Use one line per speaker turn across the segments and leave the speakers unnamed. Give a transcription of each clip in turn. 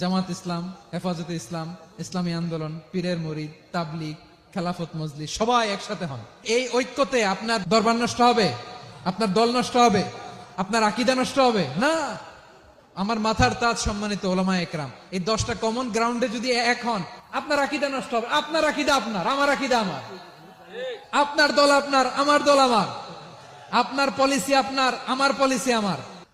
জামাত ইসলাম, হেফাজতে ইসলাম, ইসলামী আন্দোলন, পীরের মরিদ, তাবলিগ, খেলাফত মজলি সবাই একসাথে হন। এই ঐক্যতে আপনার দরবার নষ্ট হবে, আপনার দল নষ্ট হবে, আপনার আকিদা নষ্ট হবে। না, আমার মাথার তাজ সম্মানিত ওলামা একরাম, এই দশটা কমন গ্রাউন্ডে যদি এক হন, আপনার আকিদা নষ্ট হবে, আপনার আকিদা আপনার, আমার আকিদা আমার। আপনার দল আপনার, আমার দল আমার। আপনার পলিসি আপনার, আমার পলিসি আমার।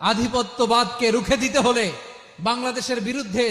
আধিপত্যবাদকে রুখে দিতে হলে বাংলাদেশের বিরুদ্ধে